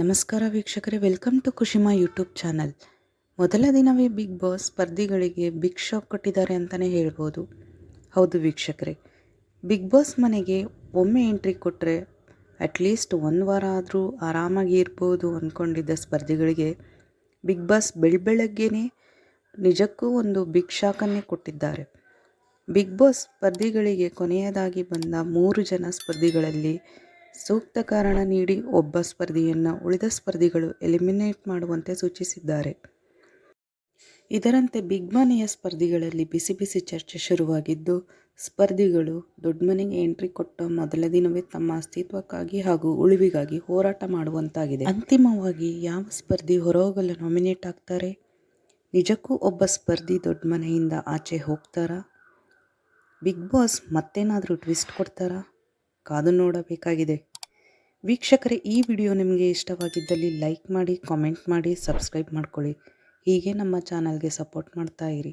ನಮಸ್ಕಾರ ವೀಕ್ಷಕರೇ welcome to ಕುಶಿಮಾ ಯೂಟ್ಯೂಬ್ ಚಾನಲ್ ಮೊದಲ ದಿನವೇ ಬಿಗ್ ಬಾಸ್ ಸ್ಪರ್ಧಿಗಳಿಗೆ ಬಿಗ್ ಶಾಕ್ ಕೊಟ್ಟಿದ್ದಾರೆ ಅಂತಲೇ ಹೇಳ್ಬೋದು. ಹೌದು ವೀಕ್ಷಕರೇ ಬಿಗ್ ಬಾಸ್ ಮನೆಗೆ ಒಮ್ಮೆ ಎಂಟ್ರಿ ಕೊಟ್ಟರೆ ಅಟ್ಲೀಸ್ಟ್ ಒಂದು ವಾರ ಆದರೂ ಆರಾಮಾಗಿ ಇರ್ಬೋದು ಅಂದ್ಕೊಂಡಿದ್ದ ಸ್ಪರ್ಧಿಗಳಿಗೆ ಬಿಗ್ ಬಾಸ್ ಬೆಳಬೆಳಗ್ಗೆನೇ ನಿಜಕ್ಕೂ ಒಂದು ಬಿಗ್ ಶಾಕನ್ನೇ ಕೊಟ್ಟಿದ್ದಾರೆ. ಬಿಗ್ ಬಾಸ್ ಸ್ಪರ್ಧಿಗಳಿಗೆ ಕೊನೆಯದಾಗಿ ಬಂದ ಮೂರು ಜನ ಸ್ಪರ್ಧಿಗಳಲ್ಲಿ ಸೂಕ್ತ ಕಾರಣ ನೀಡಿ ಒಬ್ಬ ಸ್ಪರ್ಧಿಯನ್ನು ಉಳಿದ ಸ್ಪರ್ಧಿಗಳು ಎಲಿಮಿನೇಟ್ ಮಾಡುವಂತೆ ಸೂಚಿಸಿದ್ದಾರೆ. ಇದರಂತೆ ಬಿಗ್ ಮನೆಯ ಸ್ಪರ್ಧಿಗಳಲ್ಲಿ ಬಿಸಿ ಬಿಸಿ ಚರ್ಚೆ ಶುರುವಾಗಿದ್ದು, ಸ್ಪರ್ಧಿಗಳು ದೊಡ್ಡ ಮನೆಗೆ ಎಂಟ್ರಿ ಕೊಟ್ಟ ಮೊದಲ ದಿನವೇ ತಮ್ಮ ಅಸ್ತಿತ್ವಕ್ಕಾಗಿ ಹಾಗೂ ಉಳಿವಿಗಾಗಿ ಹೋರಾಟ ಮಾಡುವಂತಾಗಿದೆ. ಅಂತಿಮವಾಗಿ, ಯಾವ ಸ್ಪರ್ಧಿ ಹೊರಹೋಗಲು ನಾಮಿನೇಟ್ ಆಗ್ತಾರೆ? ನಿಜಕ್ಕೂ ಒಬ್ಬ ಸ್ಪರ್ಧಿ ದೊಡ್ಡ ಮನೆಯಿಂದ ಆಚೆ ಹೋಗ್ತಾರಾ? ಬಿಗ್ ಬಾಸ್ ಮತ್ತೇನಾದರೂ ಟ್ವಿಸ್ಟ್ ಕೊಡ್ತಾರಾ? ಕಾದು ನೋಡಬೇಕಾಗಿದೆ. ವೀಕ್ಷಕರೇ, ಈ ವಿಡಿಯೋ ನಿಮಗೆ ಇಷ್ಟವಾಗಿದ್ದಲ್ಲಿ ಲೈಕ್ ಮಾಡಿ, ಕಾಮೆಂಟ್ ಮಾಡಿ, ಸಬ್ಸ್ಕ್ರೈಬ್ ಮಾಡ್ಕೊಳ್ಳಿ. ಹೀಗೆ ನಮ್ಮ ಚಾನಲ್ಗೆ ಸಪೋರ್ಟ್ ಮಾಡ್ತಾ ಇರಿ.